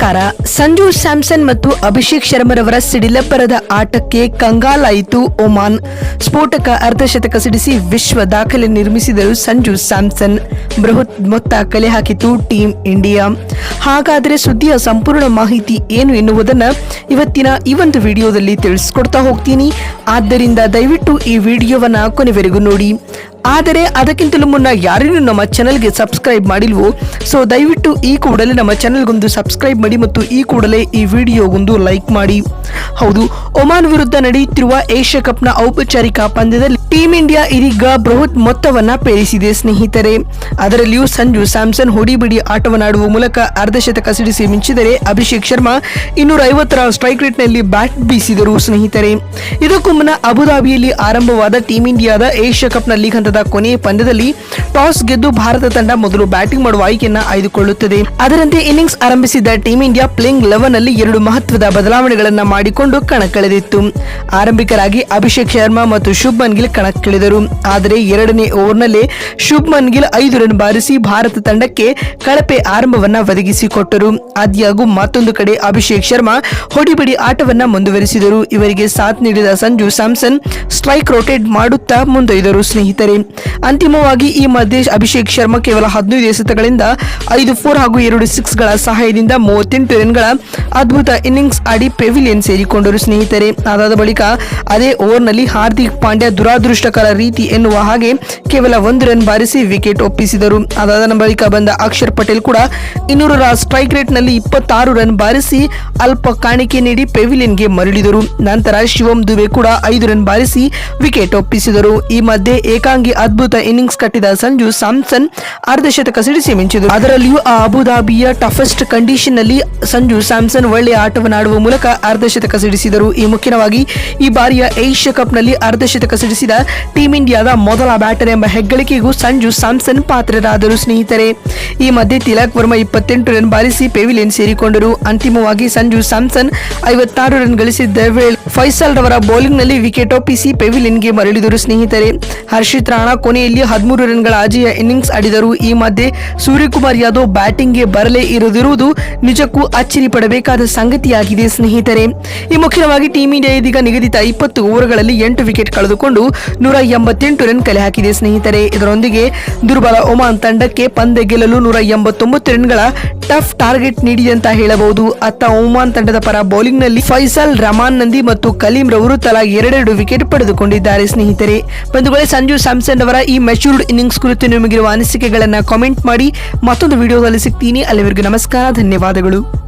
ನಮಸ್ಕಾರ ಸಂಜು ಸ್ಯಾಮ್ಸನ್ ಮತ್ತು ಅಭಿಷೇಕ್ ಶರ್ಮರವರ ಸಿಡಿಲಬ್ಬರದ ಆಟಕ್ಕೆ ಕಂಗಾಲಾಯಿತು ಒಮಾನ್. ಸ್ಫೋಟಕ ಅರ್ಧಶತಕ ಸಿಡಿಸಿ ವಿಶ್ವ ದಾಖಲೆ ನಿರ್ಮಿಸಿದರು ಸಂಜು ಸ್ಯಾಮ್ಸನ್. ಬೃಹತ್ ಮೊತ್ತ ಕಲೆ ಹಾಕಿತು ಟೀಂ ಇಂಡಿಯಾ. ಹಾಗಾದರೆ ಸುದ್ದಿಯ ಸಂಪೂರ್ಣ ಮಾಹಿತಿ ಏನು ಎನ್ನುವುದನ್ನು ಇವತ್ತಿನ ಈ ಒಂದು ವಿಡಿಯೋದಲ್ಲಿ ತಿಳಿಸ್ಕೊಡ್ತಾ ಹೋಗ್ತೀನಿ. ಆದ್ದರಿಂದ ದಯವಿಟ್ಟು ಈ ವಿಡಿಯೋವನ್ನ ಕೊನೆವರೆಗೂ ನೋಡಿ. ಆದರೆ ಅದಕ್ಕಿಂತಲೂ ಮುನ್ನ ಯಾರಿಗೂ ನಮ್ಮ ಚಾನಲ್ಗೆ ಸಬ್ಸ್ಕ್ರೈಬ್ ಮಾಡಿಲ್ವೋ, ಸೊ ದಯವಿಟ್ಟು ಈ ಕೂಡಲೇ ನಮ್ಮ ಚಾನಲ್ಗೊಂದು ಸಬ್ಸ್ಕ್ರೈಬ್ ಮಾಡಿ ಮತ್ತು ಈ ಕೂಡಲೇ ಈ ವಿಡಿಯೋಗೊಂದು ಲೈಕ್ ಮಾಡಿ. ಹೌದು, ಒಮಾನ್ ವಿರುದ್ಧ ನಡೆಯುತ್ತಿರುವ ಏಷ್ಯಾ ಕಪ್ನ ಔಪಚಾರಿಕ ಪಂದ್ಯದಲ್ಲಿ ಟೀಂ ಇಂಡಿಯಾ ಇದೀಗ ಬೃಹತ್ ಮೊತ್ತವನ್ನ ಪೇರಿಸಿದೆ ಸ್ನೇಹಿತರೆ. ಅದರಲ್ಲಿಯೂ ಸಂಜು ಸ್ಯಾಮ್ಸನ್ ಹೊಡಿಬಿಡಿ ಆಟವನ್ನಾಡುವ ಮೂಲಕ ಅರ್ಧಶತಕ ಸಿಡಿಸಿ ಮಿಂಚಿದರೆ ಅಭಿಷೇಕ್ ಶರ್ಮಾ ಇನ್ನೂರ ಐವತ್ತರ ಸ್ಟ್ರೈಕ್ ರೇಟ್ನಲ್ಲಿ ಬ್ಯಾಟ್ ಬೀಸಿದರು ಸ್ನೇಹಿತರೆ. ಇದಕ್ಕೂ ಮುನ್ನ ಅಬುಧಾಬಿಯಲ್ಲಿ ಆರಂಭವಾದ ಟೀಂ ಇಂಡಿಯಾದ ಏಷ್ಯಾ ಕಪ್ನ ಲೀಗ್ ಹಂತದ ಕೊನೆಯ ಪಂದ್ಯದಲ್ಲಿ ಟಾಸ್ ಗೆದ್ದು ಭಾರತ ತಂಡ ಮೊದಲು ಬ್ಯಾಟಿಂಗ್ ಮಾಡುವ ಆಯ್ಕೆಯನ್ನ ಆಯ್ದುಕೊಳ್ಳುತ್ತದೆ. ಅದರಂತೆ ಇನ್ನಿಂಗ್ಸ್ ಆರಂಭಿಸಿದ ಟೀಂ ಇಂಡಿಯಾ ಪ್ಲೇಯಿಂಗ್ ಲೆವೆನ್ ಅಲ್ಲಿ ಎರಡು ಮಹತ್ವದ ಬದಲಾವಣೆಗಳನ್ನ ಮಾಡಿಕೊಂಡು ಕಣಕ್ಕಿಳಿದಿತ್ತು. ಆರಂಭಿಕರಾಗಿ ಅಭಿಷೇಕ್ ಶರ್ಮಾ ಮತ್ತು ಶುಭ್ಮನ್ ಗಿಲ್ ಕಣಕ್ಕಿಳಿದರು. ಆದರೆ ಎರಡನೇ ಓವರ್ನಲ್ಲೇ ಶುಭ್ಮನ್ ಗಿಲ್ ಐದು ರನ್ ಬಾರಿಸಿ ಭಾರತ ತಂಡಕ್ಕೆ ಕಳಪೆ ಆರಂಭವನ್ನ ಒದಗಿಸಿಕೊಟ್ಟರು. ಆದ್ಯಾಗೂ ಮತ್ತೊಂದು ಕಡೆ ಅಭಿಷೇಕ್ ಶರ್ಮಾ ಹೊಡಿಬಿಡಿ ಆಟವನ್ನ ಮುಂದುವರಿಸಿದರು. ಇವರಿಗೆ ಸಾಥ್ ನೀಡಿದ ಸಂಜು ಸ್ಯಾಮ್ಸನ್ ಸ್ಟ್ರೈಕ್ ರೋಟೇಟ್ ಮಾಡುತ್ತಾ ಮುಂದೊಯ್ದರು ಸ್ನೇಹಿತರೆ. ಅಂತಿಮವಾಗಿ ಈ ಮಧ್ಯೆ ಅಭಿಷೇಕ್ ಶರ್ಮಾ ಕೇವಲ ಹದಿನೈದು ಎಸೆತಗಳಿಂದ ಐದು ಫೋರ್ ಹಾಗೂ ಎರಡು ಸಿಕ್ಸ್ಗಳ ಸಹಾಯದಿಂದ ಮೂವತ್ತೆಂಟು ರನ್ಗಳ ಅದ್ಭುತ ಇನ್ನಿಂಗ್ಸ್ ಆಡಿ ಪೆವಿಲಿಯನ್ ಸೇರಿಕೊಂಡರು ಸ್ನೇಹಿತರೆ. ಅದಾದ ಬಳಿಕ ಅದೇ ಓವರ್ನಲ್ಲಿ ಹಾರ್ದಿಕ್ ಪಾಂಡ್ಯ ದುರಾದೃಷ್ಟಕರ ರೀತಿ ಎನ್ನುವ ಹಾಗೆ ಕೇವಲ ಒಂದು ರನ್ ಬಾರಿಸಿ ವಿಕೆಟ್ ಒಪ್ಪಿಸಿದರು. ಅದಾದ ಬಳಿಕ ಬಂದ ಅಕ್ಷರ್ ಪಟೇಲ್ ಕೂಡ ಇನ್ನೂರರ ಸ್ಟ್ರೈಕ್ ರೇಟ್ನಲ್ಲಿ ಇಪ್ಪತ್ತಾರು ರನ್ ಬಾರಿಸಿ ಅಲ್ಪ ಕಾಣಿಕೆ ನೀಡಿ ಪೆವಿಲಿಯನ್ಗೆ ಮರಳಿದರು. ನಂತರ ಶಿವಂ ದುಬೆ ಕೂಡ ಐದು ರನ್ ಬಾರಿಸಿ ವಿಕೆಟ್ ಒಪ್ಪಿಸಿದರು. ಈ ಮಧ್ಯೆ ಏಕಾಂಗಿ ಅದ್ಭುತ ಇನ್ನಿಂಗ್ಸ್ ಕಟ್ಟಿದ ಸಂಜು ಸ್ಯಾಮ್ಸನ್ ಅರ್ಧಶತಕ ಸಿಡಿಸಿ ಮಿಂಚಿದರು. ಅದರಲ್ಲಿಯೂ ಆ ಅಬುಧಾಬಿಯ ಟಫೆಸ್ಟ್ ಕಂಡೀಷನ್ನಲ್ಲಿ ಸಂಜು ಸ್ಯಾಮ್ಸನ್ ಒಳ್ಳೆಯ ಆಟವನ್ನಾಡುವ ಮೂಲಕ ಅರ್ಧಶತಕ ಸಿಡಿಸಿದರು. ಈ ಮುಖ್ಯವಾಗಿ ಈ ಬಾರಿಯ ಏಷ್ಯಾ ಕಪ್ನಲ್ಲಿ ಅರ್ಧಶತಕ ಸಿಡಿಸಿದ ಟೀಂ ಇಂಡಿಯಾದ ಮೊದಲ ಬ್ಯಾಟರ್ ಎಂಬ ಹೆಗ್ಗಳಿಕೆಗೂ ಸಂಜು ಸ್ಯಾಮ್ಸನ್ ಪಾತ್ರರಾದರು ಸ್ನೇಹಿತರೆ. ಈ ಮಧ್ಯೆ ತಿಲಕ್ ವರ್ಮಾ ಇಪ್ಪತ್ತೆಂಟು ರನ್ ಬಾರಿಸಿ ಪೆವಿಲಿಯನ್ ಸೇರಿಕೊಂಡರು. ಅಂತಿಮವಾಗಿ ಸಂಜು ಸ್ಯಾಮ್ಸನ್ ಐವತ್ತಾರು ರನ್ ಗಳಿಸಿದ್ದ ವೇಳೆ ಫೈಸಲ್ ರವರ ಬೌಲಿಂಗ್ನಲ್ಲಿ ವಿಕೆಟ್ ಒಪ್ಪಿಸಿ ಪೆವಿಲಿಯನ್ಗೆ ಮರಳಿದರು ಸ್ನೇಹಿತರೆ. ಹರ್ಷಿತ್ ರಾಣಾ ಕೊನೆಯಲ್ಲಿ ಹದಿಮೂರು ರನ್ಗಳ ಅಜೇಯ ಇನ್ನಿಂಗ್ಸ್ ಆಡಿದರು. ಈ ಮಧ್ಯೆ ಸೂರ್ಯಕುಮಾರ್ ಯಾದವ್ ಬ್ಯಾಟಿಂಗ್ಗೆ ಬರಲೇ ಇರದಿರುವುದು ನಿಜಕ್ಕೂ ಅಚ್ಚರಿ ಪಡಬೇಕಾದ ಸಂಗತಿಯಾಗಿದೆ ಸ್ನೇಹಿತರೆ. ಈ ಮುಖ್ಯವಾಗಿ ಟೀಂ ಇಂಡಿಯಾ ಇದೀಗ ನಿಗದಿತ ಇಪ್ಪತ್ತು ಓವರ್ಗಳಲ್ಲಿ ಎಂಟು ವಿಕೆಟ್ ಕಳೆದುಕೊಂಡು ನೂರ ಎಂಬತ್ತೆಂಟು ರನ್ ಕಲೆ ಹಾಕಿದೆ ಸ್ನೇಹಿತರೆ. ಇದರೊಂದಿಗೆ ದುರ್ಬಲ ಒಮಾನ್ ತಂಡಕ್ಕೆ ಪಂದ್ಯ ಗೆಲ್ಲಲು ನೂರ ಎಂಬತ್ತೊಂಬತ್ತು ರನ್ಗಳ ಟಫ್ ಟಾರ್ಗೆಟ್ ನೀಡಿದೆ ಅಂತ ಹೇಳಬಹುದು. ಅತ್ತ ಒಮಾನ್ ತಂಡದ ಪರ ಬೌಲಿಂಗ್ನಲ್ಲಿ ಫೈಸಲ್, ರಮಾನ್ ನಂದಿ ಮತ್ತು ಕಲೀಂ ರವರು ತಲಾ ಎರಡೆರಡು ವಿಕೆಟ್ ಪಡೆದುಕೊಂಡಿದ್ದಾರೆ ಸ್ನೇಹಿತರೆ. ಬಂಧುಗಳೇ, ಸಂಜು ಸ್ಯಾಮ್ಸನ್ ಅವರ ಈ ಮೆಚೂರ್ಡ್ ಇನ್ನಿಂಗ್ಸ್ ಕುರಿತು ನಿಮಗಿರುವ ಅನಿಸಿಕೆಗಳನ್ನು ಕಾಮೆಂಟ್ ಮಾಡಿ ಮತ್ತೊಂದು ವಿಡಿಯೋದಲ್ಲಿ ಸಿಗ್ತೀನಿ. ಅಲ್ಲಿವರೆಗೂ ನಮಸ್ಕಾರ, ಧನ್ಯವಾದಗಳು.